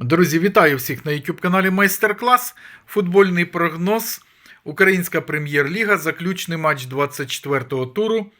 Друзі, вітаю всіх на YouTube каналі Майстер-клас. Футбольний прогноз. Українська прем'єр-ліга. Заключний матч 24-го туру.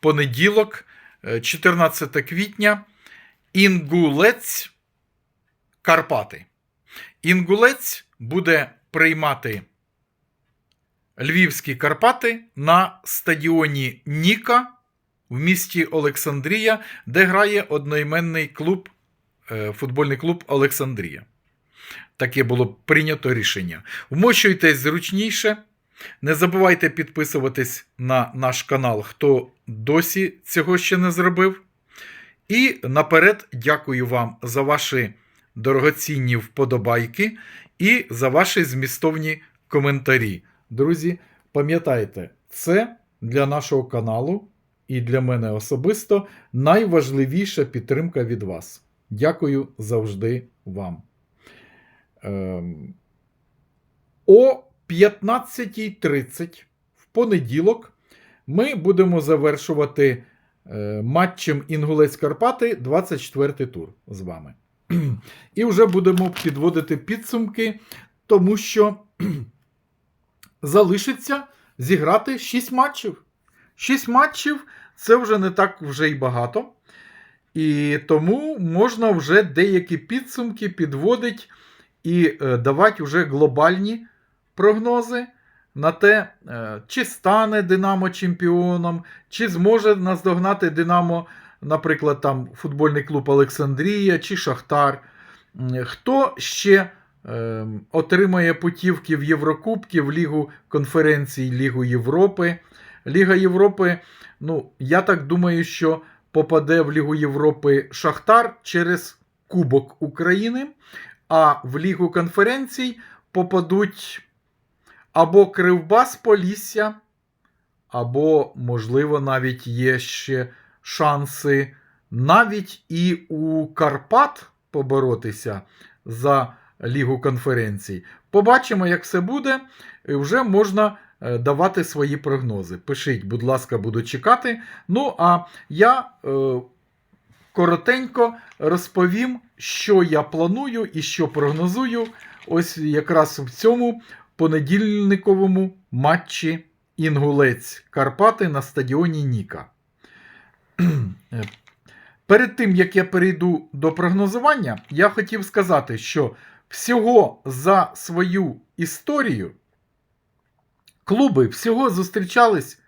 Понеділок, е, 14 квітня. Інгулець Карпати. Інгулець буде приймати Львівські Карпати на стадіоні Ніка в місті Олександрія, де грає одноіменний клуб е, футбольний клуб Олександрія. Таке було прийнято рішення. Вмощуйтесь зручніше. Не забувайте підписуватись на наш канал, хто досі цього ще не зробив. І наперед дякую вам за ваші дорогоцінні вподобайки і за ваші змістовні коментарі. Друзі, пам'ятайте, це для нашого каналу і для мене особисто найважливіша підтримка від вас. Дякую завжди вам. Ем, О 15.30 в понеділок ми будемо завершувати е, матчем Інгулець Карпати 24 тур з вами. І вже будемо підводити підсумки, тому що залишиться зіграти 6 матчів. 6 матчів це вже не так вже й багато. І тому можна вже деякі підсумки підводити і е, давати вже глобальні прогнози на те, е, чи стане Динамо чемпіоном, чи зможе наздогнати Динамо, наприклад, там футбольний клуб Олександрія чи Шахтар. Хто ще е, отримає путівки в Єврокубки, в Лігу конференцій, Лігу Європи. Ліга Європи, ну, я так думаю, що попаде в Лігу Європи Шахтар через Кубок України, а в Лігу конференцій попадуть або Кривбас Полісся, або, можливо, навіть є ще шанси навіть і у Карпат поборотися за Лігу конференцій. Побачимо, як все буде. Вже можна давати свої прогнози. Пишіть, будь ласка, буду чекати. Ну, а я е, коротенько розповім, що я планую і що прогнозую. Ось якраз в цьому понедільниковому матчі Інгулець Карпати на стадіоні Ніка. Е, Перед тим, як я перейду до прогнозування, я хотів сказати, що всього за свою історію клуби всього зустрічались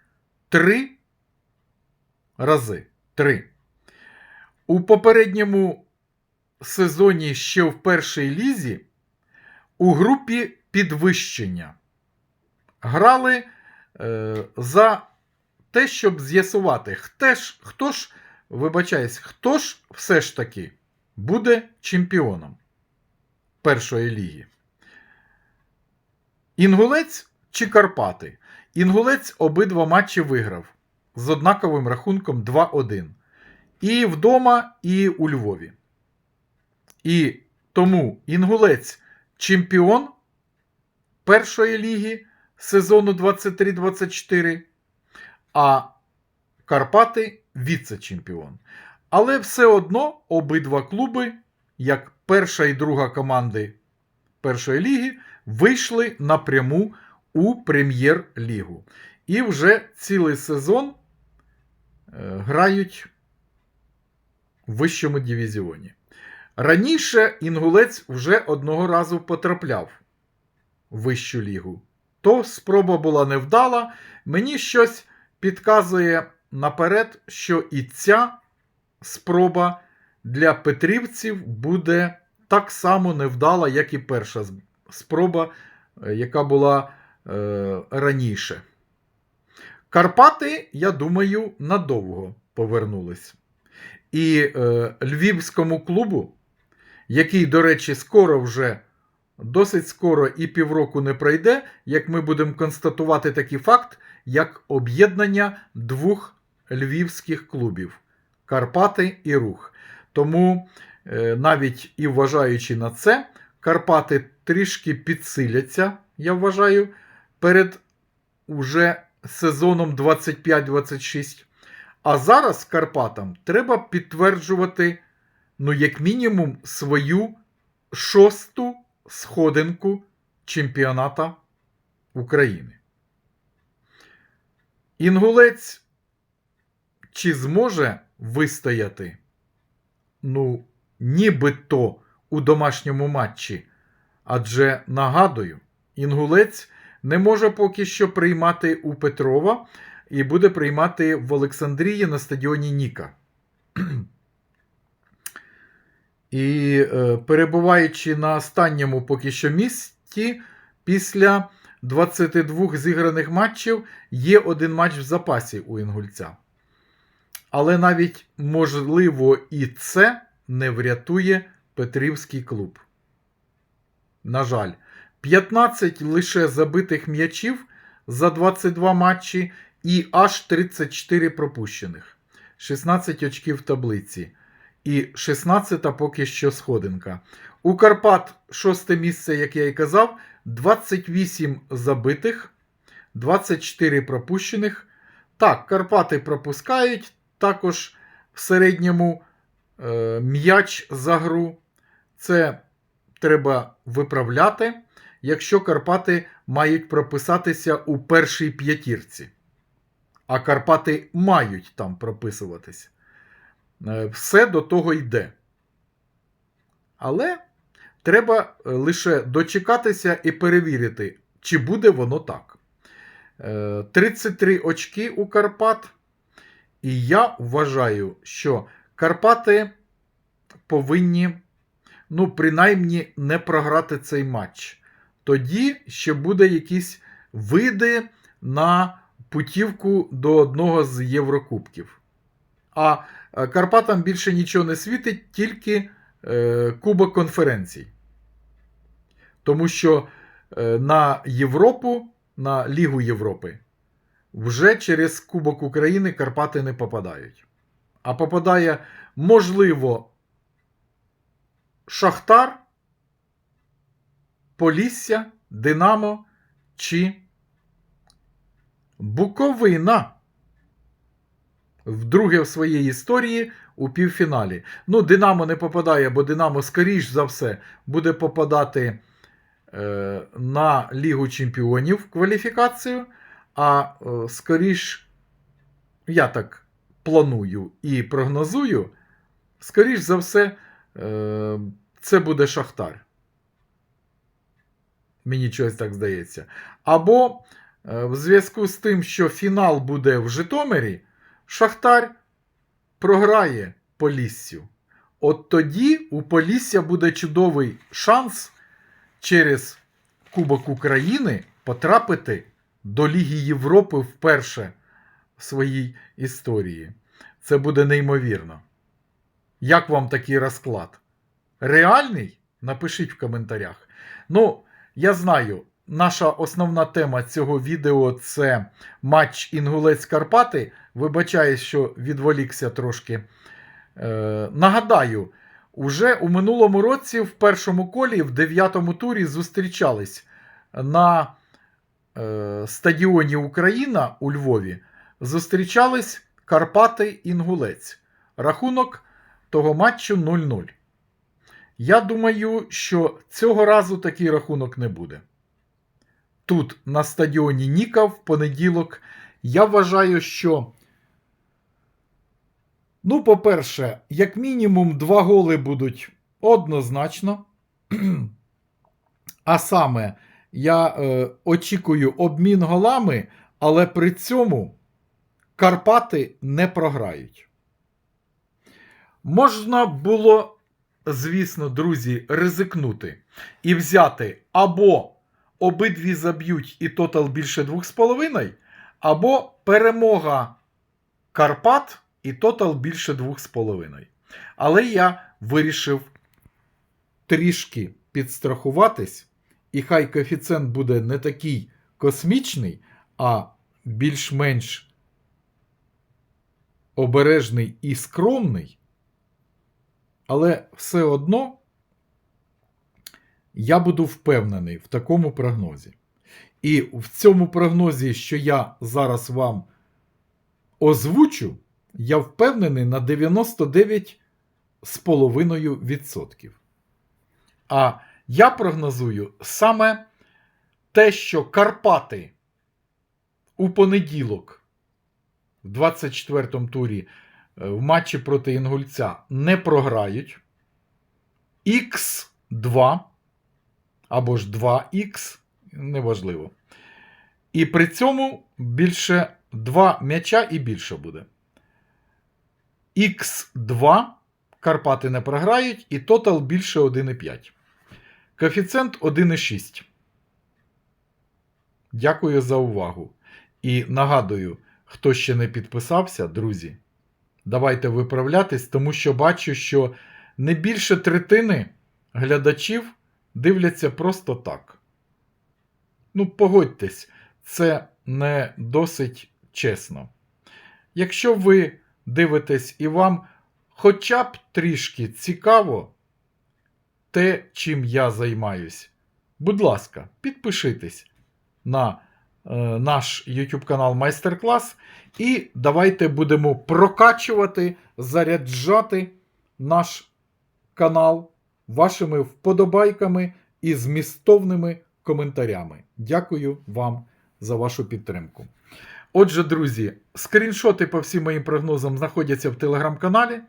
три рази. Три. У попередньому сезоні ще в першій лізі у групі підвищення грали е, за те, щоб з'ясувати, хто ж, хто ж, вибачаюсь, хто ж все ж таки буде чемпіоном першої ліги. Інгулець чи Карпати? Інгулець обидва матчі виграв з однаковим рахунком 2-1. І вдома, і у Львові. І тому Інгулець чемпіон першої ліги сезону 23-24, а Карпати віце-чемпіон. Але все одно обидва клуби, як перша і друга команди першої ліги, вийшли напряму у прем'єр-лігу. І вже цілий сезон е, грають в вищому дивізіоні. Раніше Інгулець вже одного разу потрапляв в вищу лігу. То спроба була невдала. Мені щось підказує наперед, що і ця спроба для петрівців буде так само невдала, як і перша спроба, е, яка була е, раніше. Карпати, я думаю, надовго повернулись. І е, львівському клубу, який, до речі, скоро вже, досить скоро і півроку не пройде, як ми будемо констатувати такий факт, як об'єднання двох львівських клубів Карпати і Рух. Тому, е, навіть і вважаючи на це, Карпати трішки підсиляться, я вважаю, перед уже сезоном 25-26. А зараз Карпатам треба підтверджувати, ну, як мінімум, свою шосту сходинку чемпіоната України. Інгулець чи зможе вистояти? Ну, нібито у домашньому матчі. Адже нагадую, інгулець не може поки що приймати у Петрова і буде приймати в Олександрії на стадіоні Ніка. І е, перебуваючи на останньому поки що місці, після 22 зіграних матчів є один матч в запасі у інгульця. Але навіть можливо і це не врятує Петрівський клуб. На жаль, 15 лише забитих м'ячів за 22 матчі і аж 34 пропущених. 16 очків в таблиці. І 16 поки що сходинка. У Карпат шосте місце, як я і казав, 28 забитих, 24 пропущених. Так, Карпати пропускають також в середньому е, м'яч за гру. Це треба виправляти, якщо Карпати мають прописатися у першій п'ятірці. А Карпати мають там прописуватись. Е, Все до того йде. Але треба е, лише дочекатися і перевірити, чи буде воно так. Е, 33 очки у Карпат. І я вважаю, що Карпати повинні, ну, принаймні, не програти цей матч. Тоді ще буде якісь види на путівку до одного з Єврокубків. А е, Карпатам більше нічого не світить, тільки е, Кубок конференцій. Тому що е, на Європу, на Лігу Європи, вже через Кубок України Карпати не попадають. А попадає, можливо, Шахтар, Полісся, Динамо чи Буковина. Вдруге в своїй історії у півфіналі. Ну, Динамо не попадає, бо Динамо, скоріш за все, буде попадати е, на Лігу Чемпіонів кваліфікацію. А е, скоріш, я так планую і прогнозую, скоріш за все, е, це буде Шахтар. Мені щось так здається. Або е, в зв'язку з тим, що фінал буде в Житомирі, Шахтар програє Поліссю. От тоді у Полісся буде чудовий шанс через Кубок України потрапити до Ліги Європи вперше в своїй історії. Це буде неймовірно. Як вам такий розклад? Реальний? Напишіть в коментарях. Ну, я знаю, наша основна тема цього відео це матч Інгулець Карпати. Вибачаю, що відволікся трошки. Е, нагадаю, уже у минулому році в першому колі, в дев'ятому турі, зустрічались на е, стадіоні Україна у Львові. Зустрічались Карпати Інгулець. Рахунок того матчу 0-0. Я думаю, що цього разу такий рахунок не буде. Тут, на стадіоні Ніка, в понеділок, я вважаю, що. Ну, по-перше, як мінімум, два голи будуть однозначно. А саме, я е, очікую обмін голами, але при цьому Карпати не програють. Можна було, звісно, друзі, ризикнути і взяти або обидві заб'ють і тотал більше 2,5, або перемога Карпат і тотал більше 2,5. Але я вирішив трішки підстрахуватись, і хай коефіцієнт буде не такий космічний, а більш-менш обережний і скромний. Але все одно я буду впевнений в такому прогнозі. І в цьому прогнозі, що я зараз вам озвучу, я впевнений на 99,5%. А я прогнозую саме те, що Карпати у понеділок, в 24-му турі, в матчі проти Інгульця не програють. Х2 або ж 2х, неважливо. І при цьому більше 2 м'яча і більше буде. Х2 Карпати не програють, і тотал більше 1,5. Коефіцієнт 1,6. Дякую за увагу. І нагадую, хто ще не підписався, друзі, давайте виправлятись, тому що бачу, що не більше третини глядачів дивляться просто так. Ну, погодьтесь, це не досить чесно. Якщо ви дивитесь і вам хоча б трішки цікаво те, чим я займаюсь, будь ласка, підпишитесь на е, наш YouTube канал Майстер-клас, і давайте будемо прокачувати, заряджати наш канал вашими вподобайками і змістовними коментарями. Дякую вам за вашу підтримку. Отже, друзі, скріншоти по всім моїм прогнозам знаходяться в телеграм-каналі.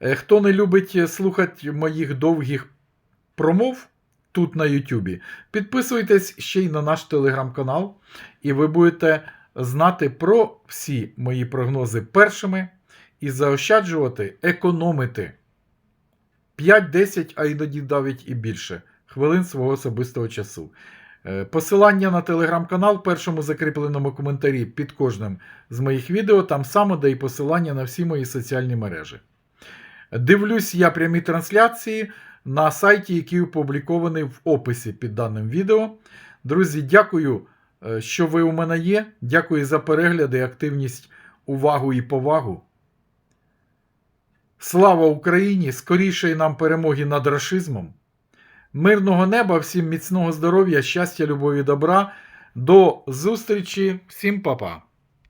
Е, Хто не любить слухати моїх довгих промов тут на Ютубі, підписуйтесь ще й на наш телеграм-канал, і ви будете знати про всі мої прогнози першими і заощаджувати, економити 5-10, а іноді навіть і більше хвилин свого особистого часу. Е, Посилання на телеграм-канал в першому закріпленому коментарі під кожним з моїх відео, там само де і посилання на всі мої соціальні мережі. Дивлюсь я прямі трансляції на сайті, який опублікований в описі під даним відео. Друзі, дякую, що ви у мене є. Дякую за перегляди, активність, увагу і повагу. Слава Україні! Скоріше нам перемоги над рашизмом. Мирного неба, всім міцного здоров'я, щастя, любові, добра. До зустрічі, всім па-па!